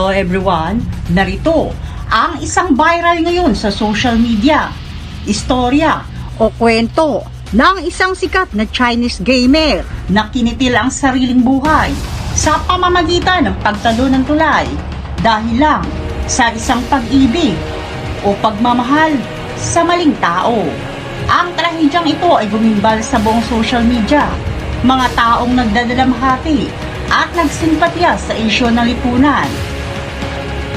Hello everyone! Narito ang isang viral ngayon sa social media. Istorya o kwento ng isang sikat na Chinese gamer na kinitil ang sariling buhay sa pamamagitan ng pagtalo ng tulay dahil lang sa isang pag-ibig o pagmamahal sa maling tao. Ang trahedyang ito ay gumimbal sa buong social media. Mga taong nagdadalamhati at nagsimpatya sa isyo ng lipunan.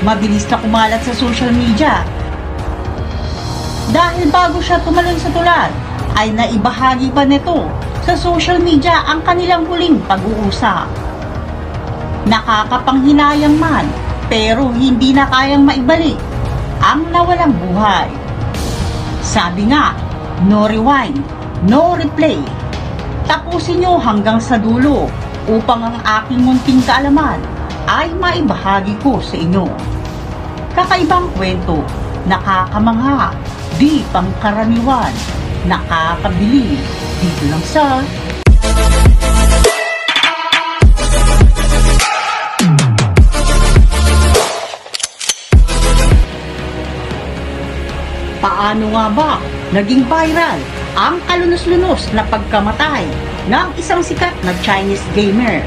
Mabilis na kumalat sa social media. Dahil bago siya tumalon sa tulad, ay naibahagi pa nito sa social media ang kanilang huling pag-uusap. Nakakapanghinayang man, pero hindi na kayang maibalik ang nawalang buhay. Sabi nga, no rewind, no replay. Tapusin nyo hanggang sa dulo upang ang aking munting kaalaman ay maibahagi ko sa inyo. Kakaibang kwento, nakakamangha, di pangkaraniwan, nakakabili, dito lang sa Paano nga ba naging viral ang kalunos-lunos na pagkamatay ng isang sikat na Chinese gamer?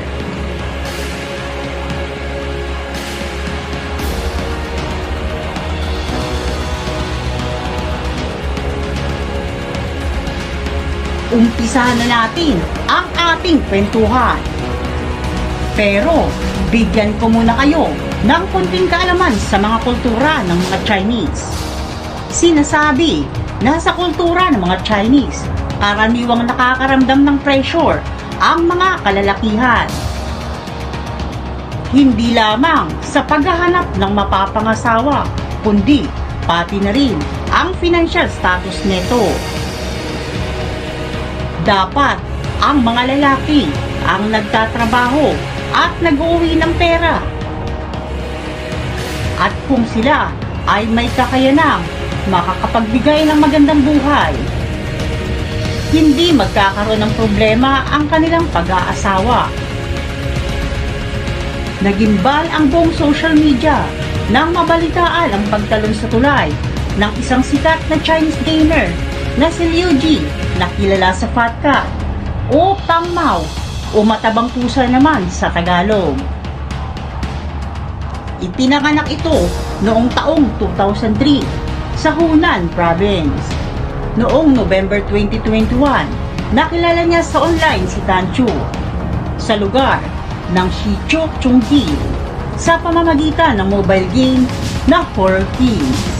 Umpisahan na natin ang ating kwentuhan. Pero, bigyan ko muna kayo ng kunting kaalaman sa mga kultura ng mga Chinese. Sinasabi na sa kultura ng mga Chinese, karaniwang nakakaramdam ng pressure ang mga kalalakihan. Hindi lamang sa paghahanap ng mapapangasawa, kundi pati na rin ang financial status nito. Dapat ang mga lalaki ang nagtatrabaho at nag-uwi ng pera. At kung sila ay may kakayanang makakapagbigay ng magandang buhay. Hindi magkakaroon ng problema ang kanilang pag-aasawa. Nagimbal ang buong social media nang mabalitaan ang pagtalon sa tulay ng isang sikat na Chinese gamer na si Liu Ji na kilala sa Fat Cat o Pang Mao o Matabang Pusa naman sa Tagalog. Ipinanganak ito noong taong 2003 sa Hunan Province. Noong November 2021, nakilala niya sa online si Tan Chu sa lugar ng Shichok Chungki sa pamamagitan ng mobile game na Horror Kings.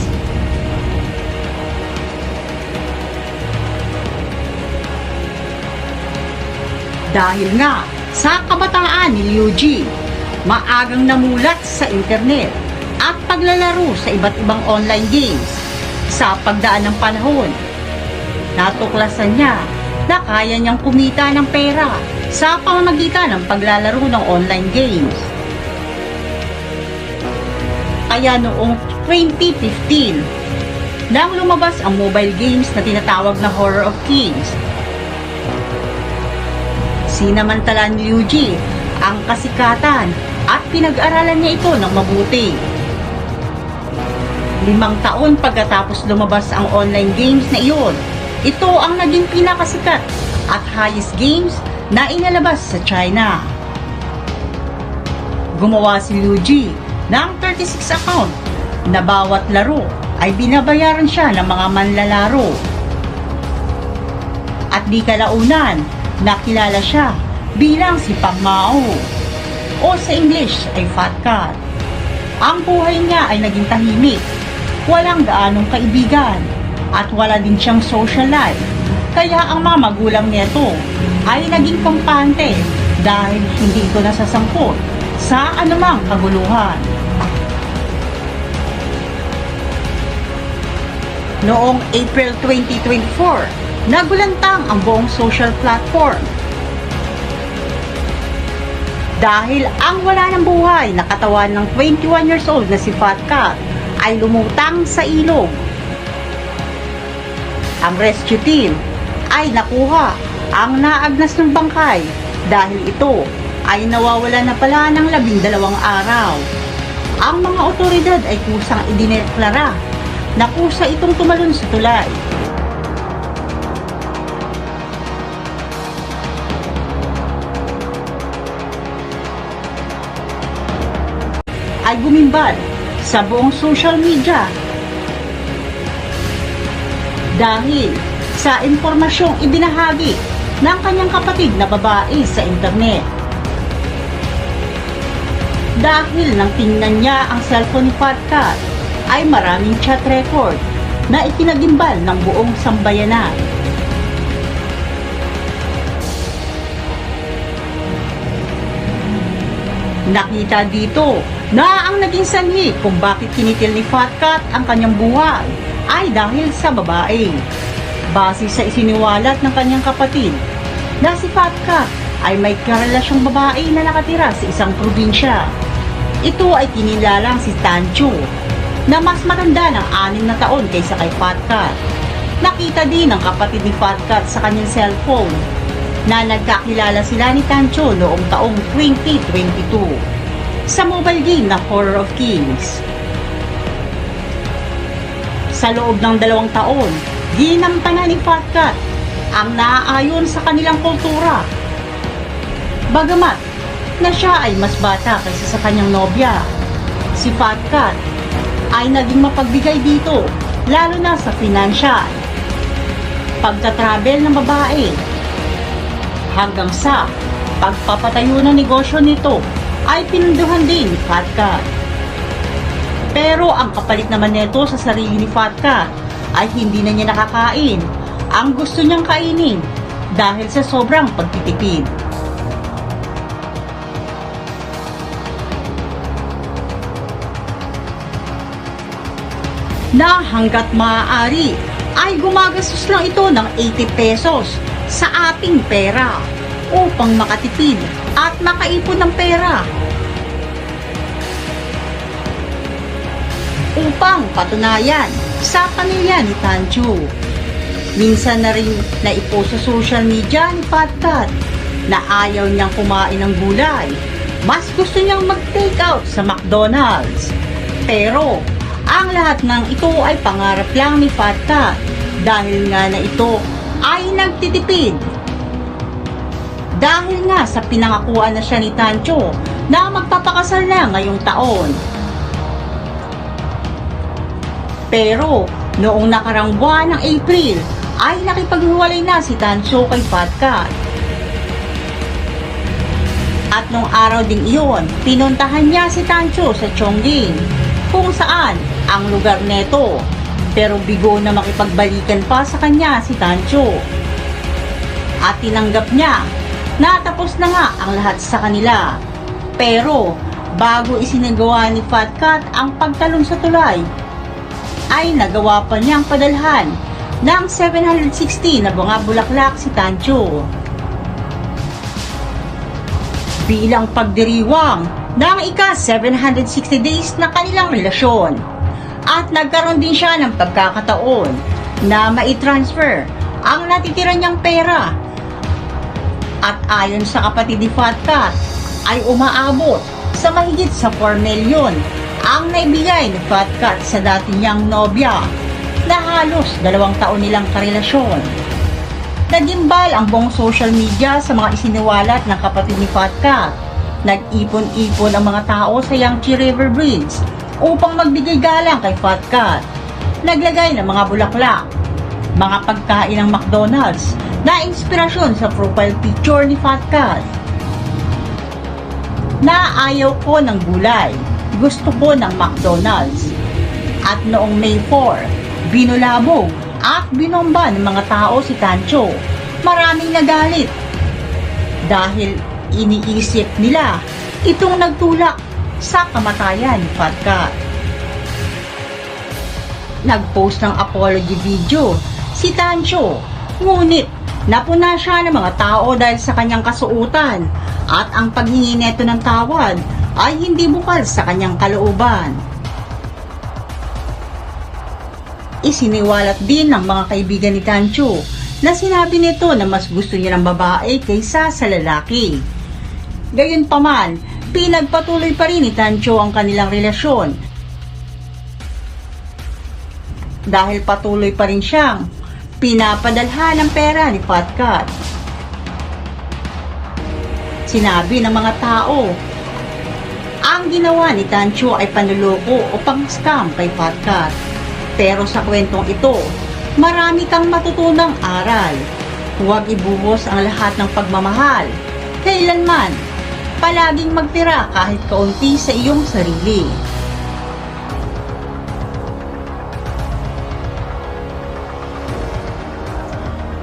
Dahil nga sa kabataan ni Liu Ji, maagang namulat sa internet at paglalaro sa iba't ibang online games sa pagdaan ng panahon. Natuklasan niya na kaya niyang kumita ng pera sa pamamagitan ng paglalaro ng online games. Kaya noong 2015, nang lumabas ang mobile games na tinatawag na Horror of Kings, sinamantala ni Liu Ji ang kasikatan at pinag-aralan niya ito ng mabuti. Limang taon pagkatapos lumabas ang online games na iyon, ito ang naging pinakasikat at highest games na inalabas sa China. Gumawa si Ji ng 36 account na bawat laro ay binabayaran siya ng mga manlalaro. At di kalaunan, nakilala siya bilang si Pang Mao o sa English ay Fat Cat. Ang buhay niya ay naging tahimik, walang gaanong kaibigan, at wala din siyang social life. Kaya ang mga magulang nito ay naging kampante dahil hindi ito nasasangkot sa anumang kaguluhan. Noong April 2024, nagulantang ang buong social platform dahil ang wala ng buhay na katawan ng 21 years old na si Fat Cat ay lumutang sa ilog. Ang rescue team ay nakuha ang naagnas ng bangkay dahil ito ay nawawala na pala ng labing araw. ang mga otoridad ay kusang idineklara na kusa itong tumalon sa tulay. Ay gumimbal sa buong social media dahil sa impormasyong ibinahagi ng kanyang kapatid na babae sa internet. Dahil nang tingnan niya ang cellphone ni ay maraming chat record na ikinagimbal ng buong sambayanan. Nakita dito na ang naging sanhi kung bakit kinitil ni Fatcat ang kanyang buhay ay dahil sa babae. Base sa isiniwalat ng kanyang kapatid na si Fatcat ay may karelasyong babae na nakatira sa isang probinsya. Ito ay kinilalang si Tancho na mas matanda ng anim na taon kaysa kay Fatcat. Nakita din ng kapatid ni Fatcat sa kanyang cellphone na nagkakilala sila ni Tancho noong taong 2022 sa mobile game na Horror of Kings. Sa loob ng dalawang taon, ginamtanan ni Fatcat ang naaayon sa kanilang kultura. Bagamat na siya ay mas bata kaysa sa kanyang nobya, si Fatcat ay naging mapagbigay dito, lalo na sa financial. Pagka-travel ng babae, hanggang sa pagpapatayo ng negosyo nito ay pinunduhan din ni Fatka. Pero ang kapalit naman nito sa sarili ni Fatka ay hindi na niya nakakain ang gusto niyang kainin dahil sa sobrang pagtitipid. Na hanggat maaari ay gumagastos lang ito ng 80 pesos sa ating pera upang makatipid at makaipon ng pera. Upang patunayan sa pamilya ni Tanju. Minsan na rin naipost sa social media ni Patkat na ayaw niyang kumain ng gulay. Mas gusto niyang mag-take out sa McDonald's. Pero, ang lahat ng ito ay pangarap lang ni Patkat dahil nga na ito ay nagtitipid. Dahil nga sa pinangakuan na siya ni Tancho na magpapakasal na ngayong taon. Pero noong nakarang buwan ng April ay nakipaghiwalay na si Tancho kay Fatcat. At nung araw ding iyon, pinuntahan niya si Tancho sa Chongqing kung saan ang lugar neto pero bigo na makipagbalikan pa sa kanya si Tancho. At tinanggap niya na tapos na nga ang lahat sa kanila. Pero bago isinagawa ni Fat Cat ang pagtalon sa tulay, ay nagawa pa niyang padalhan ng 760 na mga bulaklak si Tancho. Bilang pagdiriwang ng ika 760 days na kanilang relasyon at nagkaroon din siya ng pagkakataon na mai-transfer ang natitira niyang pera. At ayon sa kapatid ni Fatcat, ay umaabot sa mahigit sa 4 milyon ang naibigay ni Fatcat sa dati niyang nobya na halos dalawang taon nilang karelasyon. Nagimbal ang buong social media sa mga isiniwalat ng kapatid ni Fatcat. Nag-ipon-ipon ang mga tao sa Yangtze River Bridge upang magbigay galang kay Fat. Naglagay ng mga bulaklak, mga pagkain ng McDonald's na inspirasyon sa profile picture ni Fat Cat. Na ayaw ko ng gulay, gusto ko ng McDonald's. At noong May 4, binulabog at binomba ng mga tao si Tancho. Maraming nagalit dahil iniisip nila itong nagtulak sa kamatayan ni Fatka. Nag-post ng apology video si Tancho, ngunit napuna siya ng mga tao dahil sa kanyang kasuutan at ang paghingi neto ng tawad ay hindi bukal sa kanyang kalooban. Isiniwalat din ng mga kaibigan ni Tancho na sinabi nito na mas gusto niya ng babae kaysa sa lalaki. Gayunpaman, pinagpatuloy pa rin ni Tancho ang kanilang relasyon. Dahil patuloy pa rin siyang pinapadalhan ng pera ni Fatcat. Sinabi ng mga tao, ang ginawa ni Tancho ay panluloko o pang-scam kay Fatcat. Pero sa kwentong ito, marami kang matutunang aral. Huwag ibuhos ang lahat ng pagmamahal. Kailanman, palaging magtira kahit kaunti sa iyong sarili.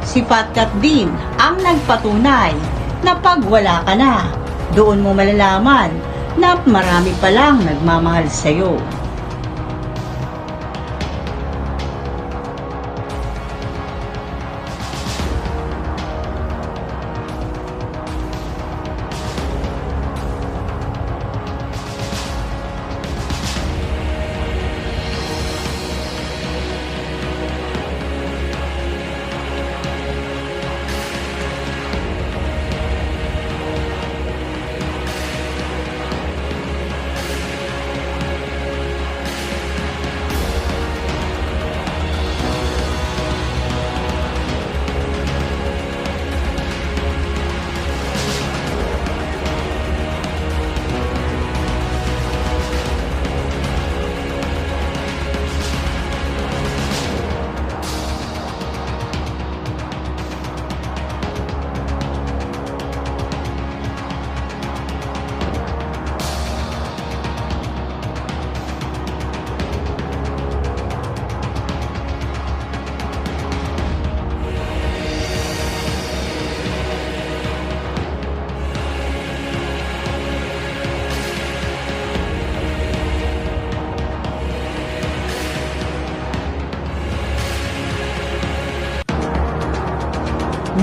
Si Fatcat din ang nagpatunay na pag wala ka na, doon mo malalaman na marami palang nagmamahal sa'yo.